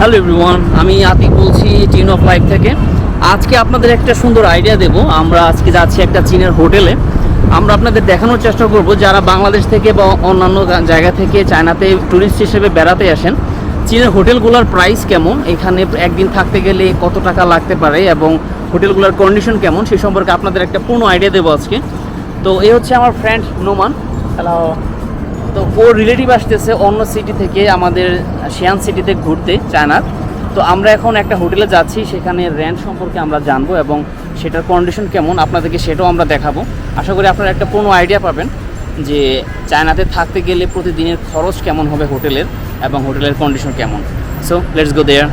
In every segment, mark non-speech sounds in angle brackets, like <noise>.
Hello everyone, আমি আতিক বলছি চিন অফ লাইফ থেকে। আজকে আপনাদের একটা সুন্দর আইডিয়া দেব। আমরা আজকে যাচ্ছি একটা চীনের হোটেলে। আমরা আপনাদের দেখানোর চেষ্টা করব যারা বাংলাদেশ থেকে বা অন্যান্য জায়গা থেকে চায়নাতে ট্যুরিস্ট হিসেবে বেড়াতে আসেন, চীনের হোটেলগুলোর প্রাইস কেমন? এখানে একদিন থাকতে গেলে কত টাকা লাগতে পারে এবং হোটেলগুলোর কন্ডিশন কেমন? সে সম্পর্কে আপনাদের একটা পূর্ণ আইডিয়া দেবো আজকে। তো এই হচ্ছে আমার ফ্রেন্ড নোমান হ্যালো তো ওর রিলেটিভ আসতেছে অন্য সিটি থেকে আমাদের শিয়ান সিটিতে ঘুরতে চায়নার তো আমরা এখন একটা হোটেলে যাচ্ছি, সেখানে র্যান্ট সম্পর্কে আমরা জানব এবং সেটার কন্ডিশন কেমন, আপনাদেরকে সেটাও আমরা দেখাবো। আশা করি আপনারা একটা কোনো আইডিয়া পাবেন যে চায়নাতে থাকতে গেলে প্রতিদিনের খরচ কেমন হবে হোটেলের এবং হোটেলের কন্ডিশন কেমন। সো লেটস গো দেয়ার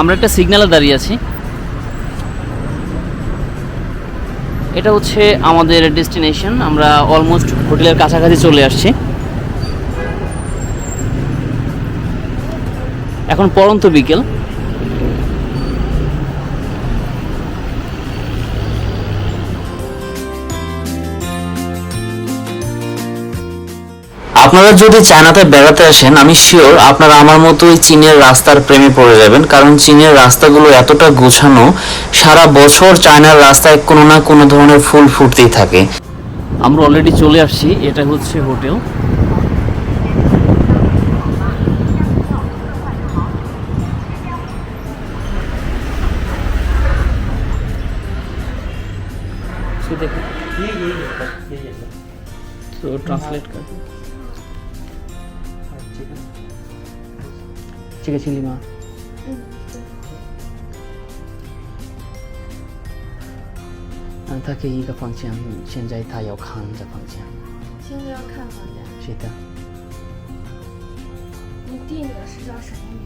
আমরা একটা সিগন্যালে দাঁড়িয়ে আছি। এটা হচ্ছে আমাদের ডেস্টিনেশন আমরা অলমোস্ট হোটেলের কাছাকাছি চলে আসছি। এখন পরন্ত বিকেল। আপনারা যদি চায়নাতে বেড়াতে আসেন, আমি শিওর আপনারা আমার মতোই চীনের রাস্তার প্রেমে পড়ে যাবেন, কারণ চীনের রাস্তাগুলো এতটা গোছানো, সারা বছর চায়নার রাস্তায় কোনো না কোনো ধরনের ফুল ফুটতেই থাকে। আমরা অলরেডি চলে আসছি, এটা হচ্ছে hotel 这个经历吗？嗯，嗯，他给一个方向，现在他要看着方向。现在要看房间。是的。你定的是叫什么名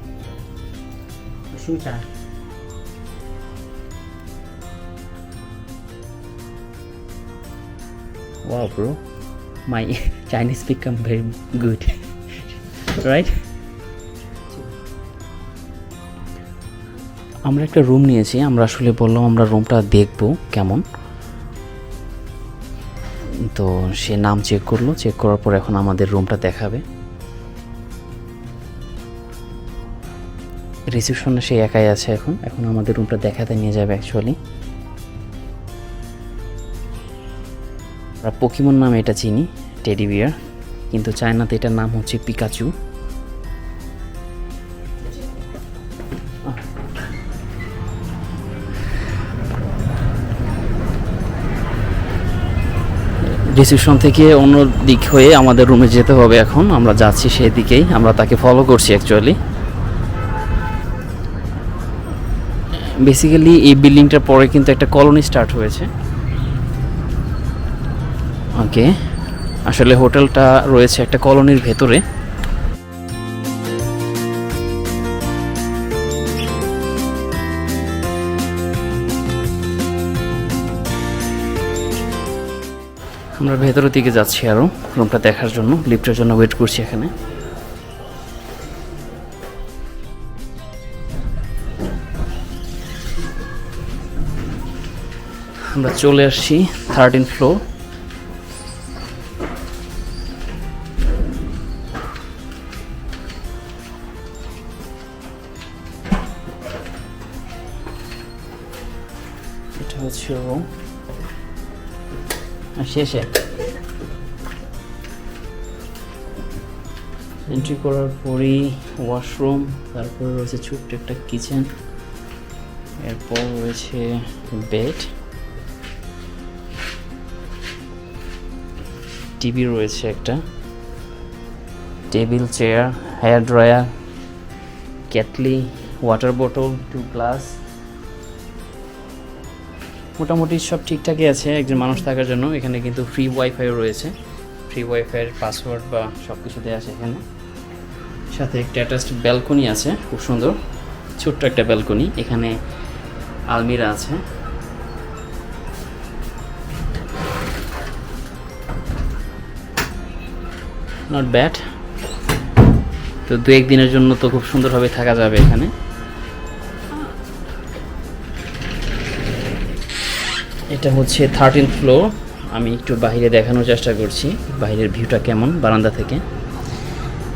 字？书展。Wow, bro, my <laughs> Chinese become very good. Right? আমরা একটা রুম নিয়েছি, আমরা আসলে বললাম আমরা রুমটা দেখব কেমন। তো সে নাম চেক করল চেক করার পর এখন আমাদের রুমটা দেখাবে। রিসেপশনে সে একাই আছে এখন এখন আমাদের রুমটা দেখাতে নিয়ে যাবে অ্যাকচুয়ালি আমরা পকিমন নামে এটা চিনি টেডি বিয়ার কিন্তু চায়নাতে এটার নাম হচ্ছে পিকাচু রিসেপশন থেকে অন্য দিক হয়ে আমাদের রুমে যেতে হবে এখন। আমরা যাচ্ছি সেই দিকেই। আমরা তাকে ফলো করছি অ্যাকচুয়ালি বেসিক্যালি এই বিল্ডিংটার পরে কিন্তু একটা কলোনি স্টার্ট হয়েছে। ওকে আসলে হোটেলটা রয়েছে একটা কলোনির ভেতরে। আমরা ভেতরের দিকে যাচ্ছি আরও রুমটা দেখার জন্য, লিফটের জন্য ওয়েট করছি এখানে। আমরা চলে আসছি থার্টিন ফ্লোর এটা হচ্ছে রুম শেষে এন্ট্রি করার পরেই ওয়াশরুম তারপরে রয়েছে ছোট্ট একটা কিচেন এরপর রয়েছে বেড টিভি রয়েছে একটা table chair hair dryer kettle water বোতল টু গ্লাস মোটামুটি সব ঠিকঠাকই আছে, একজন মানুষ থাকার জন্য। এখানে কিন্তু ফ্রি ওয়াইফাইও রয়েছে। ফ্রি ওয়াইফাইয়ের পাসওয়ার্ড বা সব কিছু দেওয়া আছে এখানে। সাথে একটা অ্যাটাচড ব্যালকনি আছে, খুব সুন্দর। ছোট্ট একটা ব্যালকনি এখানে আলমিরা আছে। নট ব্যাড তো দু একদিনের জন্য তো খুব সুন্দরভাবে থাকা যাবে এখানে। এটা হচ্ছে থার্টিন ফ্লোর আমি একটু বাইরে দেখানোর চেষ্টা করছি বাইরের ভিউটা কেমন বারান্দা থেকে।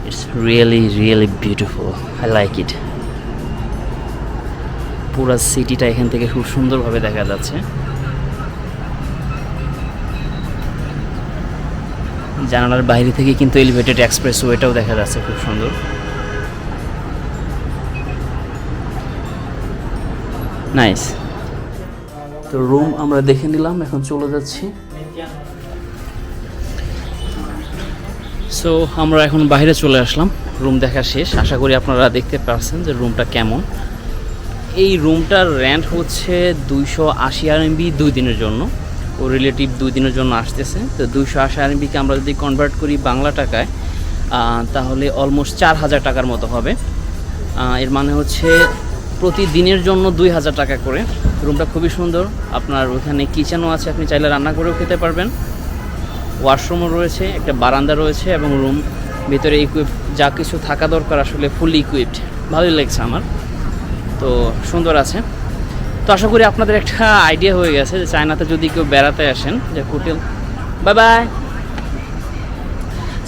It's really really beautiful I like it পুরো সিটিটা এখান থেকে খুব সুন্দরভাবে দেখা যাচ্ছে। জানালার বাইরে থেকে কিন্তু এলিভেটেড এক্সপ্রেস ওয়েটাও দেখা যাচ্ছে খুব সুন্দর। নাইস তো রুম আমরা দেখে নিলাম, এখন চলে যাচ্ছি। সো আমরা এখন বাইরে চলে আসলাম রুম দেখা শেষ। আশা করি আপনারা দেখতে পারছেন যে রুমটা কেমন। এই রুমটার র্যান্ট হচ্ছে দুইশো আশি আরএমবি দুই দিনের জন্য। ও রিলেটিভ দুই দিনের জন্য আসতেছে। তো দুইশো আশি আরএমবিকে আমরা যদি কনভার্ট করি বাংলা টাকায় তাহলে অলমোস্ট চার হাজার টাকার মতো হবে। এর মানে হচ্ছে প্রতিদিনের জন্য দুই হাজার টাকা করে। রুমটা খুবই সুন্দর। আপনার ওখানে কিচেনও আছে, আপনি চাইলে রান্না করেও খেতে পারবেন। ওয়াশরুমও রয়েছে, একটা বারান্দা রয়েছে এবং রুম ভিতরে ইকুইপ যা কিছু থাকা দরকার আসলে ফুলি ইকুইপড ভালোই লাগছে আমার। তো সুন্দর আছে। তো আশা করি আপনাদের একটা আইডিয়া হয়ে গেছে যে চায়নাতে যদি কেউ বেড়াতে আসেন, যে হোটেল বাই বাই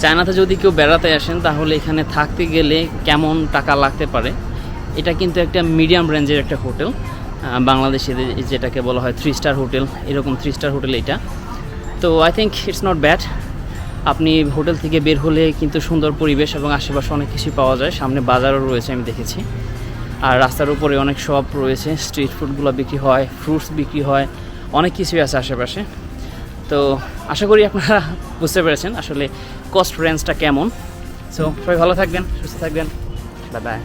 চায়নাতে যদি কেউ বেড়াতে আসেন, তাহলে এখানে থাকতে গেলে কেমন টাকা লাগতে পারে? এটা কিন্তু একটা মিডিয়াম রেঞ্জের একটা হোটেল বাংলাদেশে যেটাকে বলা হয় থ্রি স্টার হোটেল এরকম থ্রি স্টার হোটেল এটা তো I think it's not bad আপনি হোটেল থেকে বের হলে কিন্তু সুন্দর পরিবেশ এবং আশেপাশে অনেক কিছু পাওয়া যায়। সামনে বাজারও রয়েছে, আমি দেখেছি। আর রাস্তার উপরে অনেক শপ রয়েছে স্ট্রিট ফুডগুলো বিক্রি হয় ফ্রুটস বিক্রি হয়, অনেক কিছুই আছে আশেপাশে। তো আশা করি আপনারা <laughs> বুঝতে পেরেছেন আসলে কস্ট রেঞ্জটা কেমন। সো সবাই ভালো থাকবেন, সুস্থ থাকবেন। Bye bye